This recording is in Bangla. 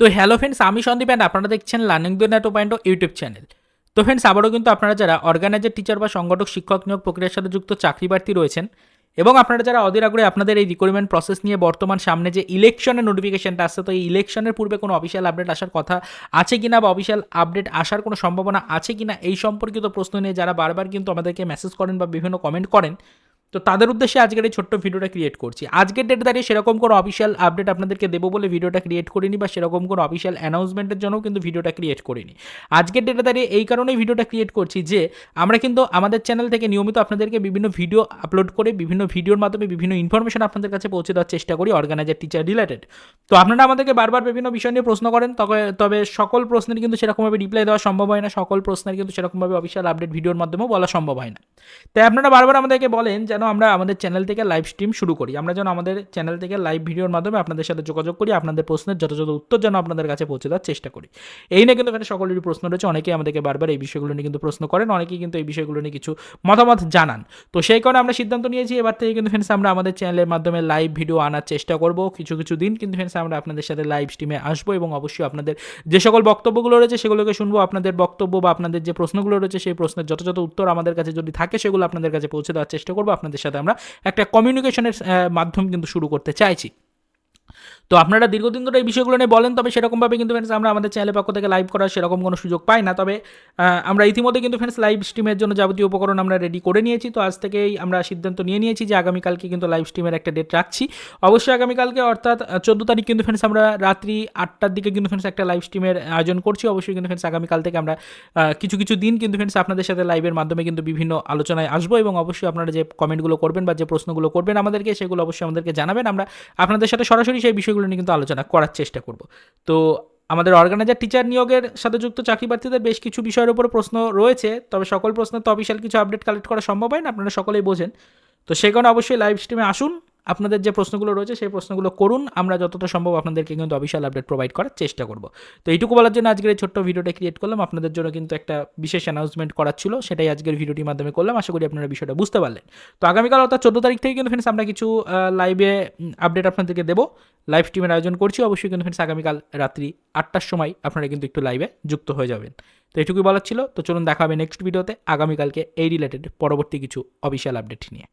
তো হ্যালো ফ্রেন্ডস আমি সন্দীপ অ্যান্ড আপনারা দেখছেন লার্নিং দ্য নেটো পয়েন্ট ইউটিউব চ্যানেল তো ফ্রেন্ডস আবারও কিন্তু আপনারা যারা অর্গানাইজার টিচার বা সংগঠক, শিক্ষক নিয়োগ প্রক্রিয়ার সাথে যুক্ত চাকরি প্রার্থী রয়েছেন এবং আপনারা যারা অধীর আগ্রহে আপনাদের এই রিক্রুটমেন্ট প্রসেস নিয়ে বর্তমান সামনে যে ইলেকশনের নোটিফিকেশনটা আসছে, তো এই ইলেকশনের পূর্বে কোনো অফিসিয়াল আপডেট আসার কথা আছে কিনা বা অফিসিয়াল আপডেট আসার কোনো সম্ভাবনা আছে কিনা এই সম্পর্কিত প্রশ্ন নিয়ে যারা বারবার কিন্তু আমাদেরকে মেসেজ করেন বা বিভিন্ন কমেন্ট করেন তো তাদের উদ্দেশ্যে আজকের এই ছোট্ট ভিডিওটা ক্রিয়েট করছি। আজকের ডেটে দাঁড়িয়ে সেরকম কোনো অফিসিয়াল আপডেট আপনাদেরকে দেবো বলে ভিডিওটা ক্রিয়েট করিনি বা সেরকম কোনো অফিসিয়াল অ্যানাউন্সমেন্টের জন্যও কিন্তু ভিডিওটা ক্রিয়েট করিনি। আজকের ডেটে দাঁড়িয়ে এই কারণেই ভিডিওটা ক্রিয়েট করছি যে, আমরা কিন্তু আমাদের চ্যানেল থেকে নিয়মিত আপনাদেরকে বিভিন্ন ভিডিও আপলোড করে, বিভিন্ন ভিডিওর মাধ্যমে বিভিন্ন ইনফরমেশন আপনাদের কাছে পৌঁছে দেওয়ার চেষ্টা করি অর্গানাইজার টিচার রিলেটেড তো আপনারা আমাদেরকে বারবার বিভিন্ন বিষয় নিয়ে প্রশ্ন করেন, তবে তবে সকল প্রশ্নের কিন্তু সেরকমভাবে রিপ্লাই দেওয়া সম্ভব হয় না, সকল প্রশ্নের কিন্তু সেরকমভাবে অফিসিয়াল আপডেট ভিডিওর মাধ্যমেও বলা সম্ভব হয় না। তাই আপনারা বারবার আমাদেরকে বলেন যেন আমরা আমাদের চ্যানেল থেকে লাইভ স্ট্রিম শুরু করি। আমরা যেন আমাদের চ্যানেল থেকে লাইভ ভিডিওর মাধ্যমে আপনাদের সাথে যোগাযোগ করি, আপনাদের প্রশ্নের যথাযথ উত্তর যেন আপনাদের কাছে পৌঁছে দেওয়ার চেষ্টা করি। এই নিয়ে কিন্তু এখানে সকলেরই প্রশ্ন রয়েছে। অনেকেই আমাদেরকে বারবার এই বিষয়গুলো নিয়ে কিন্তু প্রশ্ন করেন, অনেকেই কিন্তু এই বিষয়গুলো নিয়ে কিছু মতামত জানান। তো সেই কারণে আমরা সিদ্ধান্ত নিয়েছি, এবার থেকে কিন্তু ফ্রেন্ডস আমরা আমাদের চ্যানেলের মাধ্যমে লাইভ ভিডিও আনার চেষ্টা করব। কিছু কিছু দিন কিন্তু ফ্রেন্ডস আমরা আপনাদের সাথে লাইভ স্ট্রিমে আসব এবং অবশ্যই আপনাদের যে সকল বক্তব্যগুলো রয়েছে, সেগুলোকে শুনব, আপনাদের বক্তব্য বা আপনাদের যে প্রশ্নগুলো রয়েছে, সেই প্রশ্নের যথাযথ উত্তর আমাদের কাছে যদি থাকে, সেগুলো আপনাদের কাছে পৌঁছে দেওয়ার চেষ্টা করব। আপনাদের সাথে আমরা একটা কমিউনিকেশনের মাধ্যম কিন্তু শুরু করতে চাইছি। তো আপনারা দীর্ঘদিন ধরে এই বিষয়গুলো নিয়ে বলেন, তবে সেরকমভাবে কিন্তু ফ্রেন্ডস আমরা আমাদের চ্যানেলের পক্ষ থেকে লাইভ করার সেরকম কোনো সুযোগ পাই না। তবে আমরা ইতিমধ্যে কিন্তু ফ্রেন্ডস লাইভ স্ট্রিমের জন্য যাবতীয় উপকরণ আমরা রেডি করে নিয়েছি। তো আজ থেকেই আমরা সিদ্ধান্ত নিয়ে নিয়েছি যে আগামীকালকে কিন্তু লাইভ স্ট্রিমের একটা ডেট রাখছি। অবশ্যই আগামীকালকে, অর্থাৎ চোদ্দ তারিখ কিন্তু ফ্রেন্ডস আমরা রাত্রি আটটার দিকে কিন্তু ফ্রেন্ডস একটা লাইভ স্ট্রিমের আয়োজন করছি। অবশ্যই কিন্তু ফ্রেন্ডস আগামীকাল থেকে আমরা কিছু কিছু দিন কিন্তু ফ্রেন্ডস আপনাদের সাথে লাইভের মাধ্যমে কিন্তু বিভিন্ন আলোচনায় আসব এবং অবশ্যই আপনারা যে কমেন্টগুলো করবেন বা যে প্রশ্নগুলো করবেন আমাদেরকে, সেগুলো অবশ্যই আমাদেরকে জানাবেন। আমরা আপনাদের সাথে সরাসরি সেই বিষয়গুলো নিয়ে কিন্তু আলোচনা করার চেষ্টা করব। তো আমাদের অর্গানাইজার টিচার নিয়োগের সাথে যুক্ত চাকরি প্রার্থীদের বেশ কিছু বিষয়ের উপর প্রশ্ন রয়েছে। তবে সকল প্রশ্নের তো অফিসিয়াল কিছু আপডেট কালেক্ট করা সম্ভব হয় না, আপনারা সকলেই বোঝেন। তো সেখানে অবশ্যই লাইভ স্ট্রিমে আসুন। আপনাদের যে প্রশ্নগুলো রয়েছে, সেই প্রশ্নগুলো করুন। আমরা যতটা সম্ভব আপনাদেরকে কিন্তু অফিসিয়াল আপডেট প্রোভাইড করার চেষ্টা করব। তো এইটুকু বলার জন্য আজকের এই ছোট্ট ভিডিওটা ক্রিয়েট করলাম। আপনাদের জন্য কিন্তু একটা বিশেষ অ্যানাউন্সমেন্ট করার ছিল। সেটাই আজকের ভিডিওটির মাধ্যমে করলাম। আশা করি আপনারা বিষয়টা বুঝতে পারলেন। তো আগামীকাল অর্থাৎ চোদ্দ তারিখ থেকে কিন্তু ফ্রেন্ডস আমরা কিছু লাইভে আপডেট আপনাদেরকে দেবো। লাইভ স্ট্রিমের আয়োজন করছি। অবশ্যই কিন্তু ফ্রেন্ডস আগামীকাল রাত্রি আটটার সময় আপনারা কিন্তু একটু লাইভে যুক্ত হয়ে যাবেন। তো এটুকুই বলার ছিল। তো চলুন দেখা হবে নেক্সট ভিডিওতে আগামীকালকে এই রিলেটেড পরবর্তী কিছু অফিসিয়াল আপডেট নিয়ে।